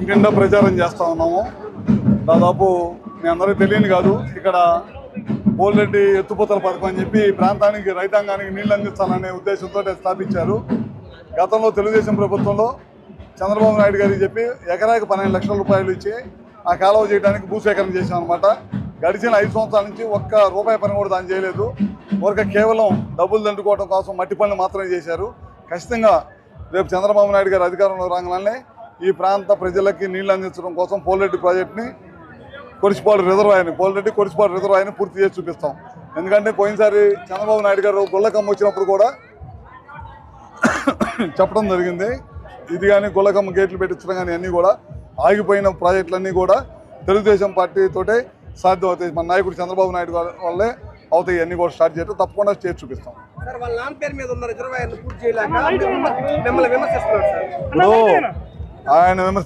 ఇంటిండా ప్రచారం చేస్తా ఉన్నాము. దాదాపు మీ అందరికీ తెలియని కాదు. ఇక్కడ బోల్రెడ్డి ఎత్తుపోతల పథకం అని చెప్పి ప్రాంతానికి రైతాంగానికి నీళ్ళు అందిస్తాననే ఉద్దేశంతో స్థాపించారు. గతంలో తెలుగుదేశం ప్రభుత్వంలో చంద్రబాబు నాయుడు గారికి చెప్పి ఎకరాకి పన్నెండు లక్షల రూపాయలు ఇచ్చి ఆ కాలువ చేయడానికి భూసేకరణ చేశాం అనమాట గడిచిన ఐదు సంవత్సరాల నుంచి ఒక్క రూపాయి పని కూడా దాన్ని చేయలేదు. ఊరక కేవలం డబ్బులు దండుకోవడం కోసం మట్టి పనులు మాత్రమే చేశారు. ఖచ్చితంగా రేపు చంద్రబాబు నాయుడు గారు అధికారంలో రాగానే ఈ ప్రాంత ప్రజలకి నీళ్ళు అందించడం కోసం పోలరెడ్డి ప్రాజెక్ట్ని కొరిసిపాడు రిజర్వాయర్ని పోలరెడ్డి కొరిసిపాడు రిజర్వాయర్ని పూర్తి చేసి చూపిస్తాం. ఎందుకంటే పోయినసారి చంద్రబాబు నాయుడు గారు గుళ్ళకమ్మ వచ్చినప్పుడు కూడా చెప్పడం జరిగింది. ఇది కానీ గుళ్ళకమ్మ గేట్లు పెట్టించడం కానీ అన్నీ కూడా ఆగిపోయిన ప్రాజెక్టులన్నీ కూడా తెలుగుదేశం పార్టీతోటే సాధ్యం అవుతాయి మన నాయకుడు చంద్రబాబు నాయుడు వల్లే అవుతాయి. అన్నీ కూడా స్టార్ట్ చేయడం తప్పకుండా చేసి చూపిస్తాం. వాళ్ళ ఇప్పుడు ఆయన విమర్శ